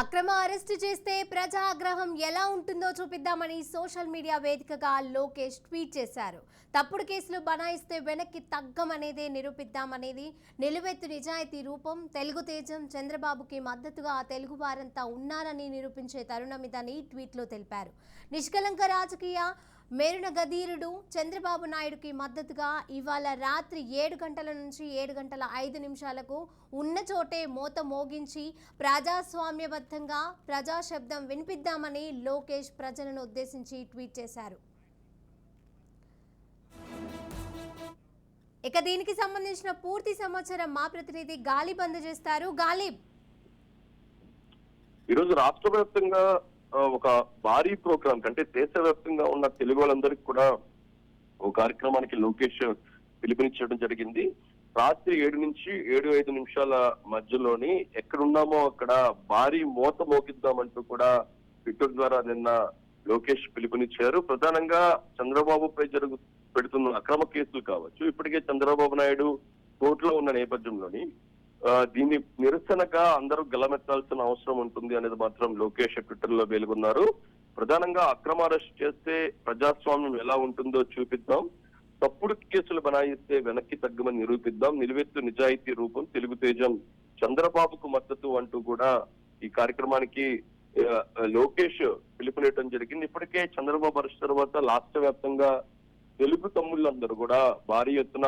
అక్రమ అరెస్టు చేస్తే ప్రజాగ్రహం ఎలా ఉంటుందో చూపిద్దామని సోషల్ మీడియా వేదికగా లోకేష్ ట్వీట్ చేశారు. తప్పుడు కేసులు బనాయిస్తే వెనక్కి తగ్గమనేదే నిరూపిద్దామనేది నిలువెత్తు నిజాయితీ రూపం తెలుగు తేజం చంద్రబాబుకి మద్దతుగా తెలుగు వారంతా ఉన్నారని నిరూపించే తరుణమిదని ట్వీట్లో తెలిపారు. నిష్కలంక రాజకీయ మేరున గదీరుడు చంద్రబాబు నాయుడుకి మద్దతుగా ఇవాళ రాత్రి ఏడు గంటల నుంచి ఏడు గంటల ఐదు నిమిషాలకు ఉన్న చోటే మోత మోగించి ప్రజాస్వామ్యబద్ధంగా ప్రజాశబ్దం వినిపిద్దామని లోకేష్ ప్రజలను ఉద్దేశించి ట్వీట్ చేశారు. ఇక దీనికి సంబంధించిన పూర్తి సమాచారం మా ప్రతినిధి గాలిబ్ అందజేస్తారు. గాలిబ్. ఈరోజు రాష్ట్ర వ్యాప్తంగా ఒక భారీ ప్రోగ్రామ్ అంటే దేశవ్యాప్తంగా ఉన్న తెలుగు వాళ్ళందరికీ కూడా ఓ కార్యక్రమానికి లోకేష్ పిలుపునిచ్చడం జరిగింది. రాత్రి ఏడు నుంచి ఏడు ఐదు నిమిషాల మధ్యలోని ఎక్కడున్నామో అక్కడ భారీ మోత మోగిద్దామంటూ కూడా ట్విట్టర్ ద్వారా నిన్న లోకేష్ పిలుపునిచ్చారు. ప్రధానంగా చంద్రబాబుపై జరుగు పెడుతున్న అక్రమ కేసులు కావచ్చు ఇప్పటికే చంద్రబాబు నాయుడు కోర్టులో ఉన్న నేపథ్యంలోని దీన్ని నిరసనగా అందరూ గలమెత్తాల్సిన అవసరం ఉంటుంది అనేది మాత్రం లోకేష్ ట్విట్టర్లో వెలుగున్నారు. ప్రధానంగా అక్రమ అరెస్ట్ చేస్తే ప్రజాస్వామ్యం ఎలా ఉంటుందో చూపిద్దాం. తప్పుడు కేసులు బనాయిస్తే వెనక్కి తగ్గమని నిరూపిద్దాం. నిలువెత్తు నిజాయితీ రూపం తెలుగు తేజం చంద్రబాబుకు మద్దతు అంటూ కూడా ఈ కార్యక్రమానికి లోకేష్ పిలుపునేయటం జరిగింది. ఇప్పటికే చంద్రబాబు అరెస్ట్ తర్వాత రాష్ట్ర వ్యాప్తంగా తెలుగు తమ్ముళ్ళందరూ కూడా భారీ ఎత్తున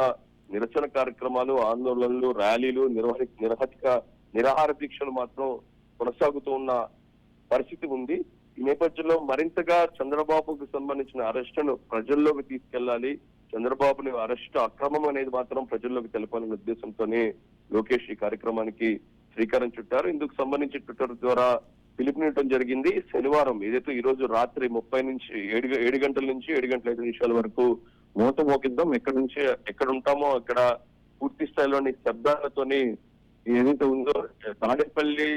నిరసన కార్యక్రమాలు ఆందోళనలు ర్యాలీలు నిర్వహి నిరహతిక నిరాహార దీక్షలు మాత్రం కొనసాగుతూ ఉన్న పరిస్థితి ఉంది. ఈ నేపథ్యంలో మరింతగా చంద్రబాబుకు సంబంధించిన అరెస్టును ప్రజల్లోకి తీసుకెళ్ళాలి. చంద్రబాబుని అరెస్ట్ అక్రమం అనేది మాత్రం ప్రజల్లోకి తెలపాలనే ఉద్దేశంతోనే లోకేష్ ఈ కార్యక్రమానికి శ్రీకారం చుట్టారు. ఇందుకు సంబంధించి ట్విట్టర్ ద్వారా పిలుపునివ్వడం జరిగింది. శనివారం ఏదైతే ఈ రోజు రాత్రి ముప్పై నుంచి ఏడు ఏడు గంటల నుంచి ఏడు గంటల ఐదు నిమిషాల వరకు మూత మోకిద్దాం ఎక్కడి నుంచి ఎక్కడ ఉంటామో అక్కడ పూర్తి స్థాయిలోని శబ్దాలతోని ఏదైతే ఉందో తాడేపల్లి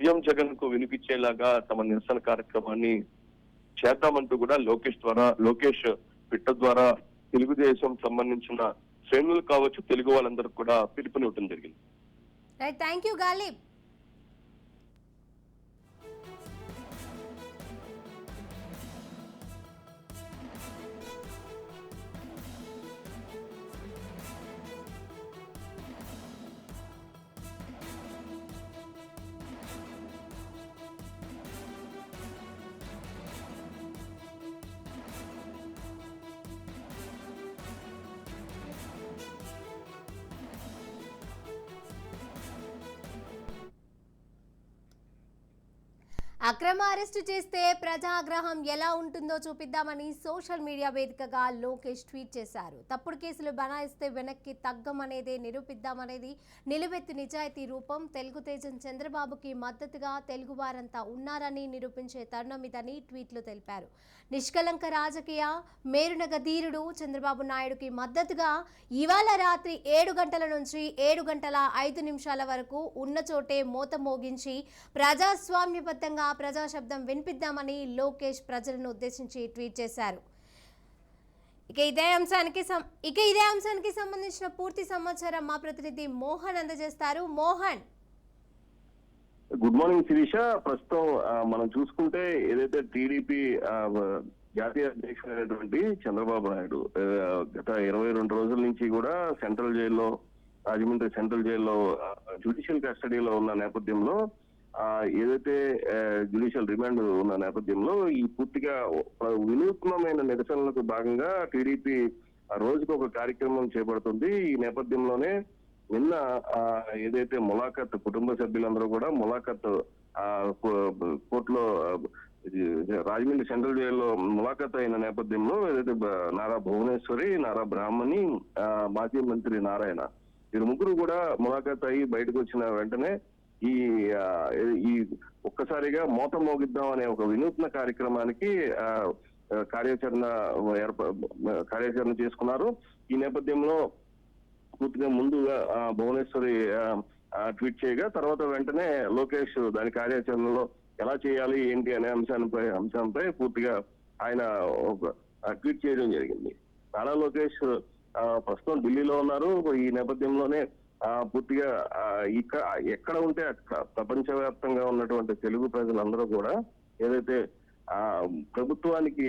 సీఎం జగన్కు వినిపించేలాగా తమ నిరసన కార్యక్రమాన్ని చేద్దామంటూ కూడా లోకేష్ ద్వారా లోకేష్ పిట్ట ద్వారా తెలుగుదేశం సంబంధించిన శ్రేణులు కావచ్చు తెలుగు వాళ్ళందరూ కూడా పిలుపునివ్వడం జరిగింది. రైట్ థ్యాంక్ యూ గాలిబ్ అక్రమ అరెస్టు చేస్తే ప్రజాగ్రహం ఎలా ఉంటుందో చూపిద్దామని సోషల్ మీడియా వేదికగా లోకేష్ ట్వీట్ చేశారు. తప్పుడు కేసులు బనాయిస్తే వెనక్కి తగ్గమనేదే నిరూపిద్దామనేది నిలువెత్తి నిజాయితీ రూపం. తెలుగుతేజం చంద్రబాబుకి మద్దతుగా తెలుగు వారంతా ఉన్నారని నిరూపించే తరుణం ఇదని ట్వీట్లు తెలిపారు. నిష్కలంక రాజకీయ మేరునగ ధీరుడు చంద్రబాబు నాయుడుకి మద్దతుగా ఇవాళ రాత్రి ఏడు గంటల నుంచి ఏడు గంటల ఐదు నిమిషాల వరకు ఉన్న చోటే మోత మోగించి ప్రజాస్వామ్యబద్ధంగా ప్రజాశబ్దం వినిపిద్దామని లోకేష్ ప్రజలను ఉద్దేశించి ట్వీట్ చేశారు. ఇక ఇదే అంశానికి సం- ఇక ఇదే అంశానికి సంబంధించిన పూర్తి సమాచారం మా ప్రతినిధి మోహన్ అందజేస్తారు. మోహన్. Good morning Sirisha. ప్రస్తుతం మనం చూసుకుంటే ఏదైతే టీడీపీ జాతీయ అధ్యక్షుడైనటువంటి చంద్రబాబు నాయుడు గత ఇరవై రెండు రోజుల నుంచి కూడా సెంట్రల్ జైల్లో రాజమండ్రి సెంట్రల్ జైల్లో జ్యుడిషియల్ కస్టడీలో ఉన్న నేపథ్యంలో ఏదైతే జ్యుడిషియల్ రిమాండ్ ఉన్న నేపథ్యంలో ఈ పూర్తిగా వినూత్నమైన నిరసనలకు భాగంగా టీడీపీ రోజుకు ఒక కార్యక్రమం చేపడుతుంది. ఈ నేపథ్యంలోనే నిన్న ఏదైతే ములాఖత్ కుటుంబ సభ్యులందరూ కూడా ములాఖత్ కోర్టులో రాజమండ్రి సెంట్రల్ జైల్లో ములాఖత్ అయిన నేపథ్యంలో ఏదైతే నారా భువనేశ్వరి నారా బ్రాహ్మణి మాజీ మంత్రి నారాయణ వీరు ముగ్గురు కూడా ములాఖత్ అయ్యి బయటకు వచ్చిన వెంటనే ఈ ఈ ఒక్కసారిగా మోత మోగిద్దాం అనే ఒక వినూత్న కార్యక్రమానికి కార్యాచరణ ఏర్ప- కార్యాచరణ చేసుకున్నారు. ఈ నేపథ్యంలో పూర్తిగా ముందుగా భువనేశ్వరి ట్వీట్ చేయగా తర్వాత వెంటనే లోకేష్ దాని కార్యాచరణలో ఎలా చేయాలి ఏంటి అనే అంశాలపై అంశంపై పూర్తిగా ఆయన ఒక ట్వీట్ చేయడం జరిగింది. నారా లోకేష్ ప్రస్తుతం ఢిల్లీలో ఉన్నారు. ఈ నేపథ్యంలోనే పూర్తిగా ఇక్కడ ఎక్కడ ఉంటే అక్కడ ప్రపంచవ్యాప్తంగా ఉన్నటువంటి తెలుగు ప్రజలందరూ కూడా ఏదైతే ఆ ప్రభుత్వానికి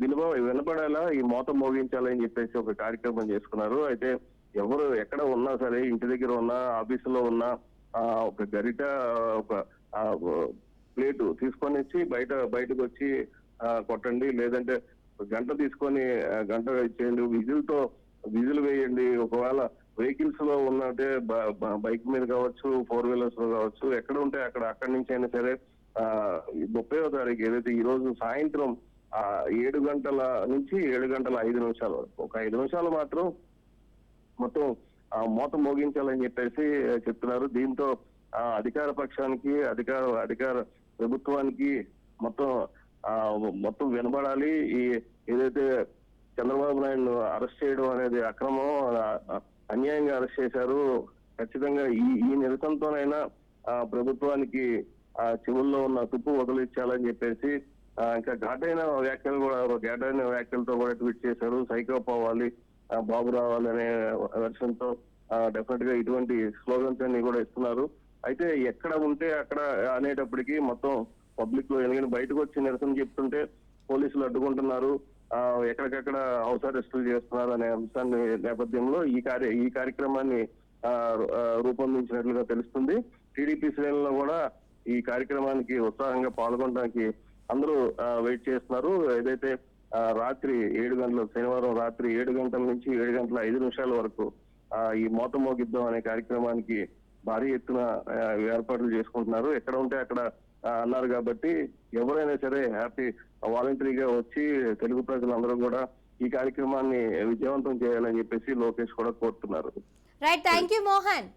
విలువ వినపడేలా ఈ మోత మోగించాలని చెప్పేసి ఒక కార్యక్రమం చేసుకున్నారు. అయితే ఎవరు ఎక్కడ ఉన్నా సరే ఇంటి దగ్గర ఉన్నా ఆఫీసులో ఉన్నా ఆ, ఒక గరిట ఒక ప్లేటు తీసుకొని వచ్చి బయట బయటకు వచ్చి కొట్టండి. లేదంటే గంట తీసుకొని గంట ఇచ్చేయండి విజిల్తో విజిల్ వేయండి. ఒకవేళ వెహికల్స్లో ఉన్నట్టే బ- బైక్ మీద కావచ్చు ఫోర్ వీలర్స్లో కావచ్చు ఎక్కడ ఉంటే అక్కడ అక్కడి నుంచి అయినా సరే ఆ ముప్పైవ తారీఖు ఏదైతే ఈ రోజు సాయంత్రం ఆ ఏడు గంటల నుంచి ఏడు గంటల ఐదు నిమిషాల వరకు ఒక ఐదు నిమిషాలు మాత్రం మొత్తం ఆ మూత మోగించాలని చెప్పేసి చెప్తున్నారు. దీంతో ఆ అధికార పక్షానికి అధికార అధికార ప్రభుత్వానికి మొత్తం ఆ మొత్తం వినబడాలి. ఈ ఏదైతే చంద్రబాబు నాయుడు అరెస్ట్ చేయడం అనేది అక్రమం అన్యాయంగా అరెస్ట్ చేశారు. ఖచ్చితంగా ఈ ఈ నిరసనతోనైనా ఆ ప్రభుత్వానికి ఆ చెవుల్లో ఉన్న తుప్పు వదిలించాలని చెప్పేసి ఇంకా ఘాటైన వ్యాఖ్యలు కూడా ఘాటైన వ్యాఖ్యలతో కూడా ట్వీట్ చేశారు. సైకో పోవాలి బాబు రావాలి అనే వెర్షన్తో డెఫినెట్గా ఇటువంటి స్లోగన్స్ అన్ని కూడా ఇస్తున్నారు. అయితే ఎక్కడ ఉంటే అక్కడ అనేటప్పటికీ మొత్తం పబ్లిక్లో ఎందుకంటే బయటకు వచ్చి నిరసన చెప్తుంటే పోలీసులు అడ్డుకుంటున్నారు. ఎక్కడికక్కడ హౌస్ అరెస్టులు చేస్తున్నారు అనే అంశాన్ని నేపథ్యంలో ఈ కార్య ఈ కార్యక్రమాన్ని రూపొందించినట్లుగా తెలుస్తుంది. టీడీపీ శ్రేణుల్లో కూడా ఈ కార్యక్రమానికి ఉత్సాహంగా పాల్గొనడానికి అందరూ వెయిట్ చేస్తున్నారు. ఏదైతే రాత్రి ఏడు గంటల శనివారం రాత్రి ఏడు గంటల నుంచి ఏడు గంటల ఐదు నిమిషాల వరకు ఈ మోతమోగిద్దాం అనే కార్యక్రమానికి భారీ ఎత్తున ఏర్పాట్లు చేసుకుంటున్నారు. ఎక్కడ ఉంటే అక్కడ అన్నారు కాబట్టి ఎవరైనా సరే హ్యాపీ వాలంటరీగా వచ్చి తెలుగు ప్రజలందరూ కూడా ఈ కార్యక్రమాన్ని విజయవంతం చేయాలని చెప్పేసి లోకేష్ కూడా కోరుతున్నారు. Right thank you Mohan